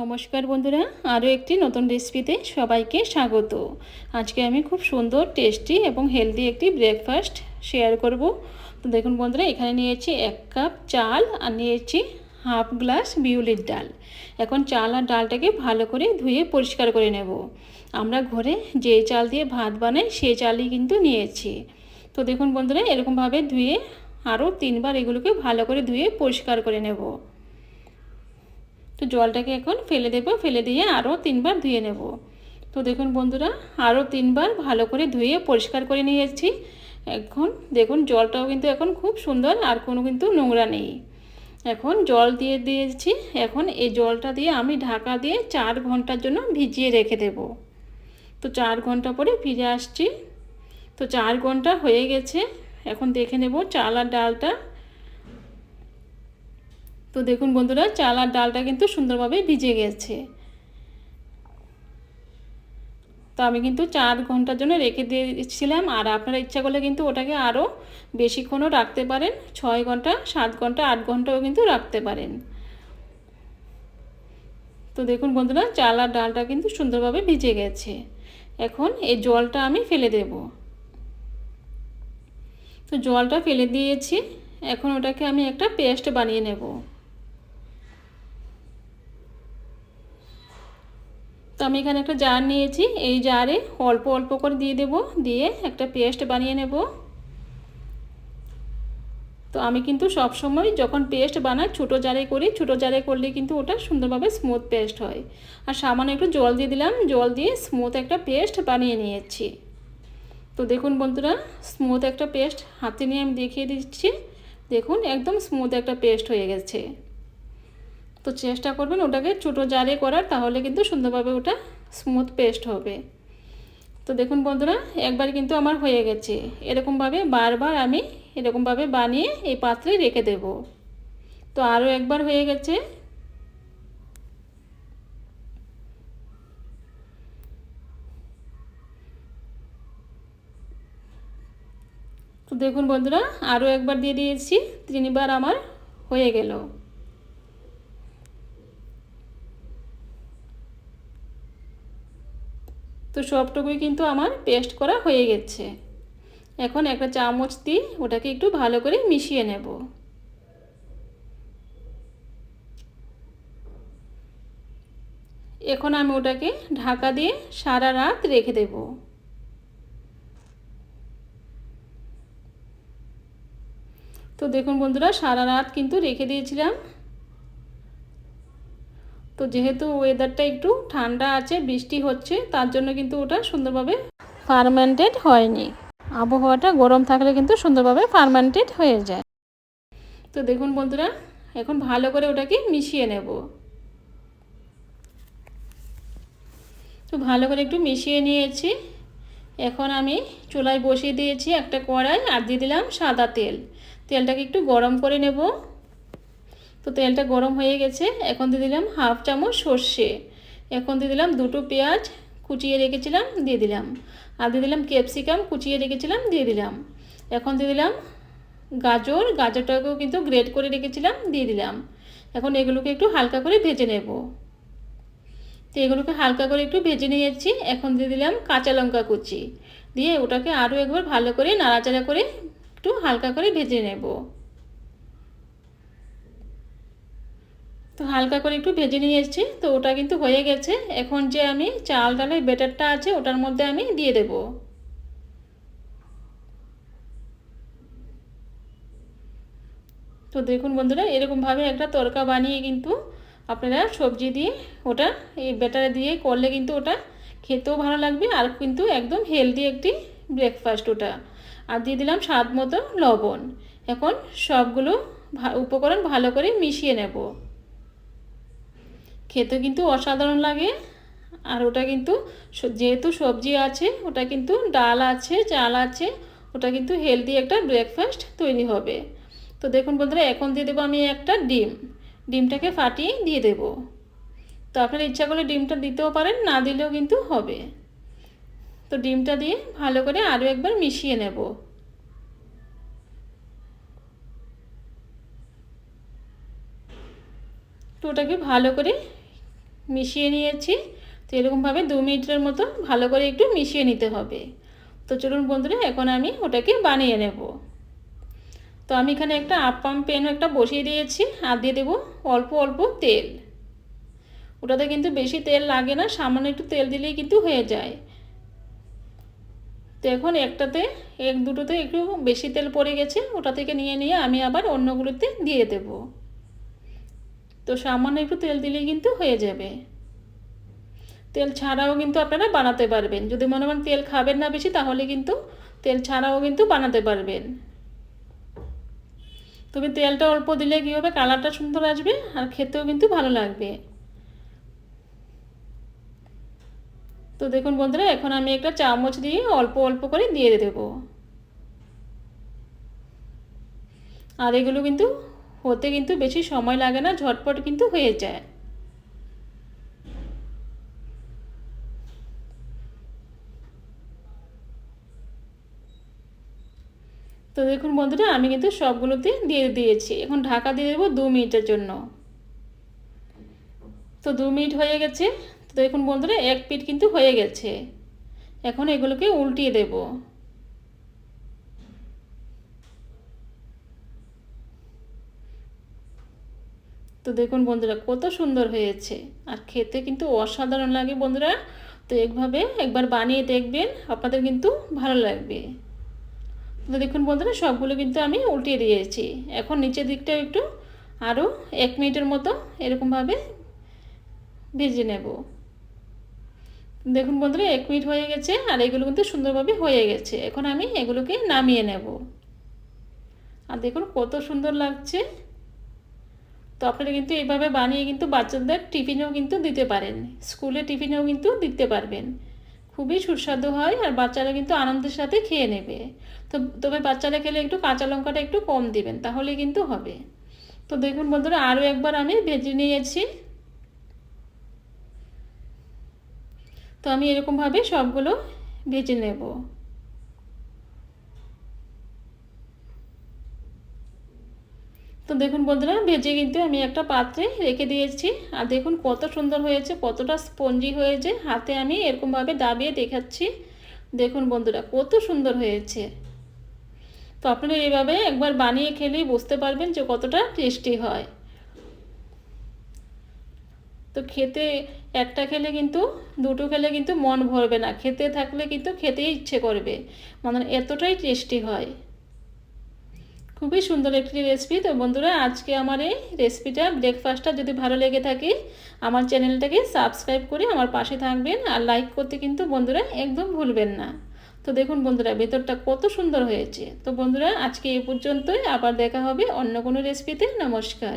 নমস্কার বন্ধুরা, আরও একটি নতুন রেসিপিতে সবাইকে স্বাগত। আজকে আমি খুব সুন্দর টেস্টি এবং হেলদি একটি ব্রেকফাস্ট শেয়ার করব। তো দেখুন বন্ধুরা, এখানে নিয়েছি এক কাপ চাল আর নিয়েছি হাফ গ্লাস বিউলির ডাল। এখন চাল আর ডালটাকে ভালো করে ধুয়ে পরিষ্কার করে নেব। আমরা ঘরে যে চাল দিয়ে ভাত বানাই, সে চালই কিন্তু নিয়েছি। তো দেখুন বন্ধুরা, এরকমভাবে ধুয়ে আরও তিনবার এগুলোকে ভালো করে ধুয়ে পরিষ্কার করে নেব। তো জলটাকে এখন ফেলে দেব, ফেলে দিয়ে আরও তিনবার ধুয়ে নেব। তো দেখুন বন্ধুরা আরও তিনবার ভালো করে ধুয়ে পরিষ্কার করে নিয়েছি। এখন দেখুন জলটাও কিন্তু এখন খুব সুন্দর, আর কোনো কিন্তু নোংরা নেই। এখন জল দিয়ে দিয়েছি, এখন এই জলটা দিয়ে আমি ঢাকা দিয়ে চার ঘণ্টার জন্য ভিজিয়ে রেখে দেব। তো চার ঘণ্টা পরে ফিরে আসছি। তো চার ঘণ্টা হয়ে গেছে, এখন দেখে নেব চাল আর ডালটা তো দেখুন বন্ধুরা, চাল আর ডালটা কিন্তু সুন্দরভাবে ভিজে গেছে। তো আমি কিন্তু চার ঘণ্টার জন্য রেখে দিয়েছিলাম, আর আপনারা ইচ্ছা করলে কিন্তু ওটাকে আরও বেশিক্ষণও রাখতে পারেন, ছয় ঘণ্টা, সাত ঘণ্টা, আট ঘন্টাও কিন্তু রাখতে পারেন। তো দেখুন বন্ধুরা, চাল আর ডালটা কিন্তু সুন্দরভাবে ভিজে গেছে। এখন এই জলটা আমি ফেলে দেব। তো জলটা ফেলে দিয়েছি, এখন ওটাকে আমি একটা পেস্ট বানিয়ে নেব। তো আমি এখানে একটা জার নিয়েছি। এই জারে অল্প অল্প করে দিয়ে দেব। দিয়ে একটা পেস্ট বানিয়ে নেব। তো আমি কিন্তু সব সময় যখন পেস্ট বানাই, ছোটো জারে করি। ছোটো জারে করলে কিন্তু ওটা সুন্দরভাবে স্মুথ পেস্ট হয়। আর সামান্য একটু জল দিয়ে দিলাম। জল দিয়ে স্মুথ একটা পেস্ট বানিয়ে নিয়েছি। তো দেখুন বন্ধুরা স্মুথ একটা পেস্ট হাতে নিয়ে আমি দেখিয়ে দিচ্ছি। দেখুন, একদম স্মুথ একটা পেস্ট হয়ে গেছে। তো চেষ্টা করবেন ওটাকে ছোটো জারে করার, তাহলে কিন্তু সুন্দরভাবে ওটা স্মুথ পেস্ট হবে। তো দেখুন বন্ধুরা, একবার কিন্তু আমার হয়ে গেছে। এরকমভাবে বারবার আমি এরকমভাবে বানিয়ে এই পাত্রে রেখে দেব। তো আরও একবার হয়ে গেছে। তো দেখুন বন্ধুরা, আরও একবার দিয়ে দিয়েছি, তিনবার আমার হয়ে গেল। সবটুকুই কিন্তু আমার পেস্ট করা হয়ে গেছে। এখন একটা চামচ দিয়ে ওটাকে একটু ভালো করে মিশিয়ে নেব। এখন আমি ওটাকে ঢাকা দিয়ে সারা রাত রেখে দেব। তো দেখুন বন্ধুরা, সারা রাত কিন্তু রেখে দিয়েছিলাম। তো যেহেতু ওয়েদারটা একটু ঠান্ডা আছে, বৃষ্টি হচ্ছে, তার জন্য কিন্তু ওটা সুন্দরভাবে ফার্মেন্টেড হয়নি। আবহাওয়াটা গরম থাকলে কিন্তু সুন্দরভাবে ফার্মেন্টেড হয়ে যায়। তো দেখুন বন্ধুরা, এখন ভালো করে ওটাকে মিশিয়ে নেব। তো ভালো করে একটু মিশিয়ে নিয়েছি। এখন আমি চুলায় বসিয়ে দিয়েছি একটা কড়াই আর দিয়ে দিলাম সাদা তেল। তেলটাকে একটু গরম করে নেব। তো তেলটা গরম হয়ে গেছে। এখন দিয়ে দিলাম হাফ চামচ সর্ষে। এখন দিয়ে দিলাম দুটো পেঁয়াজ কুচিয়ে রেখেছিলাম, দিয়ে দিলাম। আর দিয়ে দিলাম ক্যাপসিকাম কুচিয়ে রেখেছিলাম, দিয়ে দিলাম। এখন দিয়ে দিলাম গাজর, গাজরটাকেও কিন্তু গ্রেট করে রেখেছিলাম, দিয়ে দিলাম। এখন এগুলোকে একটু হালকা করে ভেজে নেব। তো এগুলোকে হালকা করে একটু ভেজে নিয়েছি। এখন দিয়ে দিলাম কাঁচা লঙ্কা কুচি। দিয়ে ওটাকে আরও একবার ভালো করে নাড়াচাড়া করে একটু হালকা করে ভেজে নেব। তো হালকা করে একটু ভেজে নিয়ে এসেছি। তো ওটা কিন্তু হয়ে গেছে। এখন যে আমি চাল ডালের বেটারটা আছে, ওটার মধ্যে আমি দিয়ে দেব। তো দেখুন বন্ধুরা, এরকমভাবে একটা তরকা বানিয়ে কিন্তু আপনারা সবজি দিয়ে ওটা, এই বেটারে দিয়ে করলে কিন্তু ওটা খেতেও ভালো লাগবে আর কিন্তু একদম হেলদি একটি ব্রেকফাস্ট ওটা। আর দিয়ে দিলাম স্বাদ মতো লবণ। এখন সবগুলো উপকরণ ভালো করে মিশিয়ে নেব। খেতে কিন্তু অসাধারণ লাগে। আর ওটা কিন্তু যেহেতু সবজি আছে, ওটা কিন্তু ডাল আছে, চাল আছে, ওটা কিন্তু হেলদি একটা ব্রেকফাস্ট তৈরি হবে। তো দেখুন বন্ধুরা, এখন দিয়ে দেবো আমি একটা ডিম। ডিমটাকে ফাটিয়ে দিয়ে দেব। তো আপনার ইচ্ছা করলে ডিমটা দিতেও পারেন, না দিলেও কিন্তু হবে। তো ডিমটা দিয়ে ভালো করে আরও একবার মিশিয়ে নেব। তো ওটাকে ভালো করে মিশিয়ে নিয়েছি। তো এরকমভাবে দু মিনিটের মতো ভালো করে একটু মিশিয়ে নিতে হবে। তো চলুন বন্ধুরা, এখন আমি ওটাকে বানিয়ে নেব। তো আমি এখানে একটা আপ্পাম পেন একটা বসিয়ে দিয়েছি আর দিয়ে দেবো অল্প অল্প তেল। ওটাতে কিন্তু বেশি তেল লাগে না, সামান্য একটু তেল দিলেই কিন্তু হয়ে যায়। তো এখন একটাতে, এক দুটোতে একটু বেশি তেল পড়ে গেছে, ওটা থেকে নিয়ে নিয়ে আমি আবার অন্যগুলোতে দিয়ে দেব। তো সামান্য একটু তেল দিলেই কিন্তু হয়ে যাবে। তেল ছাড়াও কিন্তু আপনারা বানাতে পারবেন। যদি মনে করেন তেল খাবেন না বেশি, তাহলে কিন্তু তেল ছাড়াও কিন্তু বানাতে পারবেন। তবে তেলটা অল্প দিলে কী হবে? কালারটা সুন্দর আসবে আর খেতেও কিন্তু ভালো লাগবে। তো দেখুন বন্ধুরা, এখন আমি একটা চামচ দিয়ে অল্প অল্প করে দিয়ে দেব। আর এগুলো কিন্তু হতে কিন্তু বেশি সময় লাগে না, ঝটপট কিন্তু হয়ে যায়। তো দেখুন বন্ধুরা, আমি কিন্তু সবগুলোতে দিয়ে দিয়েছি। এখন ঢাকা দিয়ে দেবো দু মিনিটের জন্য। তো দু মিনিট হয়ে গেছে। তো দেখুন বন্ধুরা, এক পিঠ কিন্তু হয়ে গেছে। এখন এগুলোকে উল্টিয়ে দেব। তো দেখুন বন্ধুরা, কত সুন্দর হয়েছে। আর খেতে কিন্তু অসাধারণ লাগে বন্ধুরা। তো একভাবে একবার বানিয়ে দেখবেন, আপনাদের কিন্তু ভালো লাগবে। তো দেখুন বন্ধুরা, সবগুলো কিন্তু আমি উল্টিয়ে দিয়েছি। এখন নিচের দিকটাও একটু আরও এক মিনিটের মতো এরকমভাবে ভেজে নেব। দেখুন বন্ধুরা, এক মিনিট হয়ে গেছে আর এগুলো কিন্তু সুন্দরভাবে হয়ে গেছে। এখন আমি এগুলোকে নামিয়ে নেব। আর দেখুন কত সুন্দর লাগছে। তো আপনারা কিন্তু এইভাবে বানিয়ে কিন্তু বাচ্চাদের টিফিনেও কিন্তু দিতে পারেন। স্কুলে টিফিনেও কিন্তু দিতে পারবেন। খুবই সুস্বাদু হয় আর বাচ্চারা কিন্তু আনন্দের সাথে খেয়ে নেবে। তো তবে বাচ্চারা খেলে একটু কাঁচা লঙ্কাটা একটু কম দিবেন তাহলে কিন্তু হবে। তো দেখুন বন্ধুরা আরও একবার আমি ভেজে নিয়েছি। তো আমি এরকমভাবে সবগুলো ভেজে নেব। তো দেখুন বন্ধুরা, ভেজে কিন্তু আমি একটা পাত্রে রেখে দিয়েছি। আর দেখুন কত সুন্দর হয়েছে, কতটা স্পঞ্জি হয়েছে, হাতে আমি এরকমভাবে দাবিয়ে দেখাচ্ছি। দেখুন বন্ধুরা, কত সুন্দর হয়েছে। তো আপনারা এইভাবে একবার বানিয়ে খেলেই বুঝতে পারবেন যে কতটা টেস্টি হয়। তো খেতে, একটা খেলে কিন্তু, দুটো খেলে কিন্তু মন ভরবে না। খেতে থাকলে কিন্তু খেতেই ইচ্ছে করবে। মানে এতটাই টেস্টি হয়। খুবই সুন্দর একটি রেসিপি তো বন্ধুরা, আজকে আমার এই রেসিপিটা ব্রেকফাস্টটা যদি ভালো লেগে থাকে, আমার চ্যানেলটাকে সাবস্ক্রাইব করে আমার পাশে থাকবেন আর লাইক করতে কিন্তু বন্ধুরা একদম ভুলবেন না। তো দেখুন বন্ধুরা, ভেতরটা কত সুন্দর হয়েছে। তো বন্ধুরা, আজকে এ পর্যন্তই। আবার দেখা হবে অন্য কোনো রেসিপিতে নমস্কার।